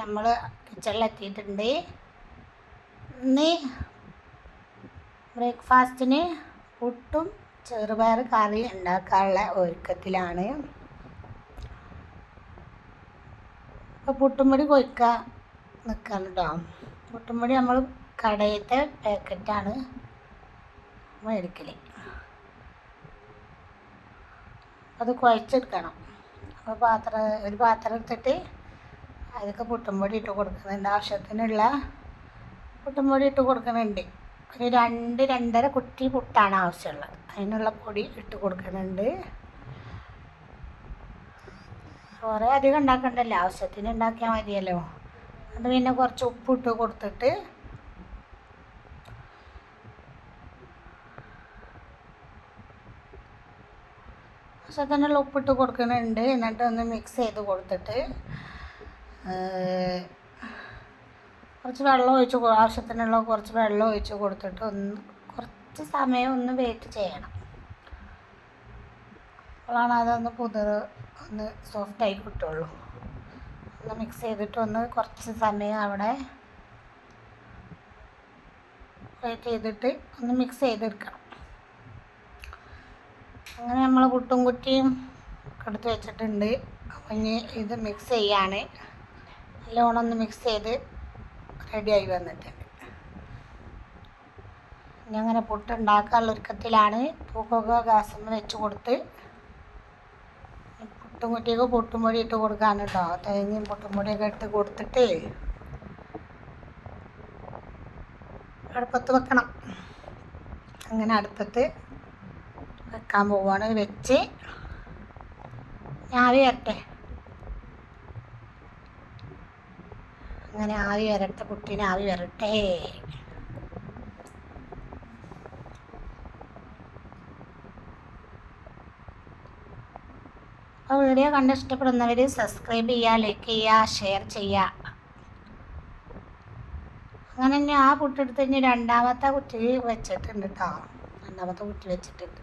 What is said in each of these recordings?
നമ്മൾ കിച്ചണിലെത്തിയിട്ടുണ്ട്. ഇന്ന് ബ്രേക്ക്ഫാസ്റ്റിന് പുട്ടും ചെറുപയർ കറി ഉണ്ടാക്കാനുള്ള ഒരുക്കത്തിലാണ്. അപ്പോൾ പുട്ടുംപൊടി കൊയ്ക്കാൻ നിൽക്കാൻ കേട്ടോ പുട്ടുംപൊടി നമ്മൾ കടയിലത്തെ പാക്കറ്റാണ് മേടിക്കൽ അത് കുഴച്ചെടുക്കണം. അപ്പോൾ പാത്രം ഒരു പാത്രം എടുത്തിട്ട് അതിലേക്ക് പുട്ടുംപൊടി ഇട്ട് കൊടുക്കുന്നുണ്ട്. ആവശ്യത്തിനുള്ള പുട്ടുംപൊടി ഇട്ട് കൊടുക്കുന്നുണ്ട്. ഒരു രണ്ട് രണ്ടര കുറ്റി പുട്ടാണ് ആവശ്യമുള്ളത്. അതിനുള്ള പൊടി ഇട്ട് കൊടുക്കുന്നുണ്ട്. കുറേ അധികം ഉണ്ടാക്കണ്ടല്ലോ. ആവശ്യത്തിന് ഉണ്ടാക്കിയാൽ മതിയല്ലോ. അത് പിന്നെ കുറച്ച് ഉപ്പിട്ട് കൊടുത്തിട്ട് ആവശ്യത്തിനുള്ള ഉപ്പിട്ട് കൊടുക്കുന്നുണ്ട്. എന്നിട്ട് ഒന്ന് മിക്സ് ചെയ്ത് കൊടുത്തിട്ട് കുറച്ച് വെള്ളം ഒഴിച്ച് ആവശ്യത്തിനുള്ള കുറച്ച് വെള്ളം ഒഴിച്ച് കൊടുത്തിട്ട് ഒന്ന് കുറച്ച് സമയം ഒന്ന് വെയിറ്റ് ചെയ്യണം. അപ്പോഴാണ് അതൊന്ന് പുതിർ ഒന്ന് സോഫ്റ്റായി കിട്ടുള്ളൂ. ഒന്ന് മിക്സ് ചെയ്തിട്ട് ഒന്ന് കുറച്ച് സമയം അവിടെ വെയിറ്റ് ചെയ്തിട്ട് ഒന്ന് മിക്സ് ചെയ്തെടുക്കണം. അങ്ങനെ നമ്മൾ പുട്ടും കുറ്റിയും എടുത്ത് വെച്ചിട്ടുണ്ട്. അപ്പം ഇനി ഇത് മിക്സ് ചെയ്യാണ്. നല്ലോണം ഒന്ന് മിക്സ് ചെയ്ത് റെഡിയായി വന്നിട്ടുണ്ട് ഇനി അങ്ങനെ പുട്ട് ഉണ്ടാക്കാനുള്ള ഒരുക്കത്തിലാണ്. പൂക്കൊക്കെ ഗ്യാസിൽ വെച്ച് കൊടുത്ത് പുട്ടും കുട്ടിയൊക്കെ പുട്ടും പൊടി ഇട്ട് കൊടുക്കാൻ കേട്ടോ. തേങ്ങയും പുട്ടും പൊടിയൊക്കെ ഇട്ട് കൊടുത്തിട്ട് അടുപ്പത്ത് വെക്കണം. അങ്ങനെ അടുപ്പത്ത് വെക്കാൻ പോവാണ്. വെച്ച് ഞാൻ വരട്ടെ. അങ്ങനെ ആവി വരട്ടെ കുട്ടീനെ ആവി വരട്ടെ. അപ്പോൾ വീഡിയോ കണ്ട് ഇഷ്ടപ്പെടുന്നവർ സബ്സ്ക്രൈബ് ചെയ്യുക ലൈക്ക് ചെയ്യുക ഷെയർ ചെയ്യുക അങ്ങനെ തന്നെ ആ കുട്ടിയെടുത്ത് കഴിഞ്ഞ് രണ്ടാമത്തെ കുട്ടി വെച്ചിട്ടുണ്ട് കേട്ടോ രണ്ടാമത്തെ കുട്ടി വെച്ചിട്ടുണ്ട്.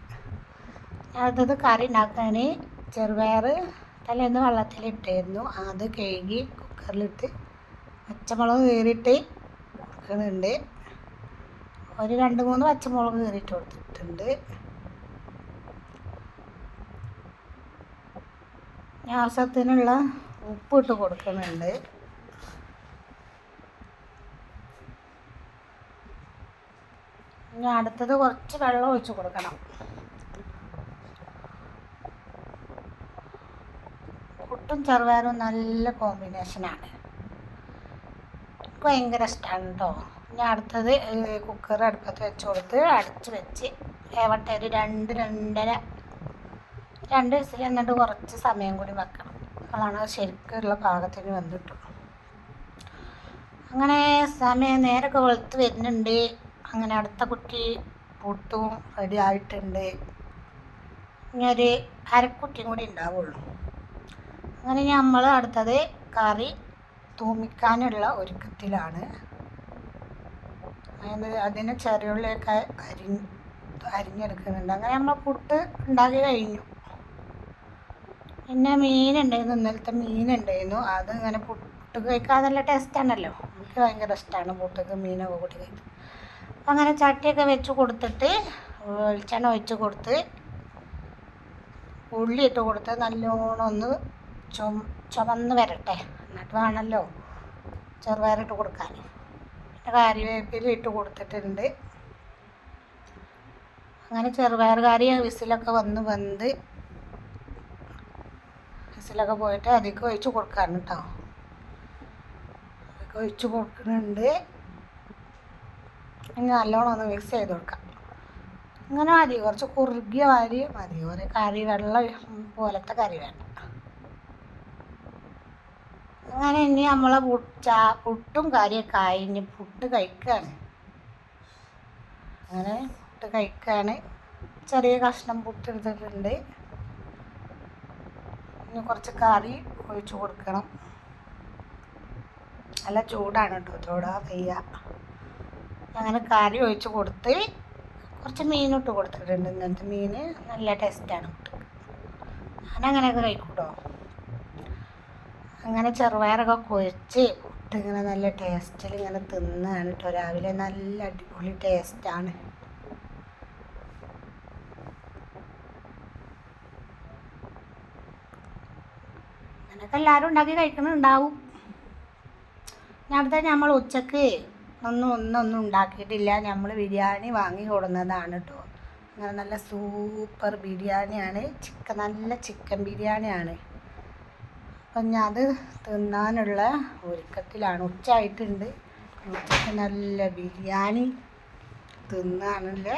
അടുത്തത് കറി ഉണ്ടാക്കാൻ ചെറുപയർ തലേന്ന് വെള്ളത്തിലിട്ടായിരുന്നു അത് കഴുകി കുക്കറിലിട്ട് പച്ചമുളക് കീറിയിട്ട് കൊടുക്കുന്നുണ്ട് ഒരു രണ്ട് മൂന്ന് പച്ചമുളക് കീറിയിട്ട് കൊടുത്തിട്ടുണ്ട്. ഞാസത്തിനുള്ള ഉപ്പ് ഇട്ട് കൊടുക്കുന്നുണ്ട് ഇനി അടുത്തത് കുറച്ച് വെള്ളം ഒഴിച്ച് കൊടുക്കണം. പുട്ടും ചെറുപയറും നല്ല കോമ്പിനേഷനാണ് ഭയങ്കര ഇഷ്ടമാണ് കേട്ടോ ഇനി അടുത്തത് കുക്കർ അടുപ്പത്ത് വെച്ച് കൊടുത്ത് അടച്ച് വെച്ച് വേവട്ടെ ഒരു രണ്ട് രണ്ടര രണ്ട് വിസിൽ എന്നിട്ട് കുറച്ച് സമയം കൂടി വെക്കണം. അപ്പോഴാണ് ശരിക്കുള്ള പാകത്തിന് വന്നിട്ട് അങ്ങനെ സമയം നേരൊക്കെ വെളുത്ത് വരുന്നുണ്ട്. അങ്ങനെ അടുത്ത കുട്ടി പുട്ടും റെഡി ആയിട്ടുണ്ട്. ഇനി ഒരു അരക്കുട്ടിയും കൂടി ഉണ്ടാവുള്ളൂ. അങ്ങനെ നമ്മൾ അടുത്തത് കറി തൂമിക്കാനുള്ള ഒരുക്കത്തിലാണ്. അതിന് ചെറിയുള്ളിയൊക്കെ അരി അരിഞ്ഞെടുക്കുന്നുണ്ട്. അങ്ങനെ നമ്മൾ പുട്ട് ഉണ്ടാക്കി കഴിഞ്ഞു. പിന്നെ മീനുണ്ടായിരുന്നു. ഇന്നലത്തെ മീനുണ്ടായിരുന്നു. അത് ഇങ്ങനെ പുട്ട് കഴിക്കാൻ നല്ല ടേസ്റ്റാണല്ലോ എനിക്ക് ഭയങ്കര ഇഷ്ടമാണ് പുട്ടൊക്കെ മീനൊക്കെ കൂട്ടി കഴിക്കാൻ. അപ്പം അങ്ങനെ ചട്ടിയൊക്കെ വെച്ച് കൊടുത്തിട്ട് വെളിച്ചെണ്ണ ഒഴിച്ച് കൊടുത്ത് ഉള്ളി ഇട്ട് കൊടുത്ത് നല്ലോണം ഒന്ന് ചുമ ചുമന്ന് വരട്ടെ. എന്നിട്ട് വേണമല്ലോ ചെറുപയറിട്ട് കൊടുക്കാൻ. പിന്നെ കാര്യവേപ്പില ഇട്ട് കൊടുത്തിട്ടുണ്ട്. അങ്ങനെ ചെറുപയർ കാരി വിസിലൊക്കെ വന്ന് വന്ന് വിസിലൊക്കെ പോയിട്ട് അതിലേക്ക് ഒഴിച്ച് കൊടുക്കാൻ കേട്ടോ. അതൊക്കെ ഒഴിച്ച് കൊടുക്കുന്നുണ്ട്. ഇനി നല്ലോണം ഒന്ന് മിക്സ് ചെയ്ത് കൊടുക്കാം. അങ്ങനെ മതി. കുറച്ച് കുറുകിയ വാരി മതി. ഒരു കറി വെള്ളം പോലത്തെ കറി വേണ്ട അങ്ങനെ ഇനി നമ്മളെ ചാ പുട്ടും കാര്യമൊക്കെ ആയി. ഇനി പുട്ട് കഴിക്കുകയാണ് അങ്ങനെ പുട്ട് കഴിക്കുകയാണ് ചെറിയ കഷ്ണം പുട്ട് എടുത്തിട്ടുണ്ട് ഇനി കുറച്ച് കറി ഒഴിച്ചു കൊടുക്കണം. നല്ല ചൂടാണ് കേട്ടോ. ചൂടാ വയ്യ. അങ്ങനെ കറി ഒഴിച്ച് കൊടുത്ത് കുറച്ച് മീനിട്ട് കൊടുത്തിട്ടുണ്ട്. ഇങ്ങനത്തെ മീൻ നല്ല ടേസ്റ്റാണ് കുട്ടിക്ക് ഞാനങ്ങനെയൊക്കെ കഴിക്കൂട്ടോ. അങ്ങനെ ചെറുപയറൊക്കെ കുഴച്ച് ഇങ്ങനെ നല്ല ടേസ്റ്റിൽ ഇങ്ങനെ തിന്നാണ് കേട്ടോ രാവിലെ നല്ല അടിപൊളി ടേസ്റ്റാണ് അങ്ങനെയൊക്കെ എല്ലാവരും ഉണ്ടാക്കി കഴിക്കുന്നുണ്ടാവും അടുത്ത നമ്മൾ ഉച്ചയ്ക്ക് ഒന്നും ഒന്നും ഉണ്ടാക്കിയിട്ടില്ല. നമ്മൾ ബിരിയാണി വാങ്ങി കൊടുന്നതാണ് കേട്ടോ അങ്ങനെ നല്ല സൂപ്പർ ബിരിയാണിയാണ്. ചിക്കൻ നല്ല ചിക്കൻ ബിരിയാണിയാണ്. അപ്പം ഞാൻ അത് തിന്നാനുള്ള ഒരുക്കത്തിലാണ്. ഉച്ചയായിട്ടുണ്ട്. ഉച്ചയ്ക്ക് നല്ല ബിരിയാണി തിന്നാനുള്ള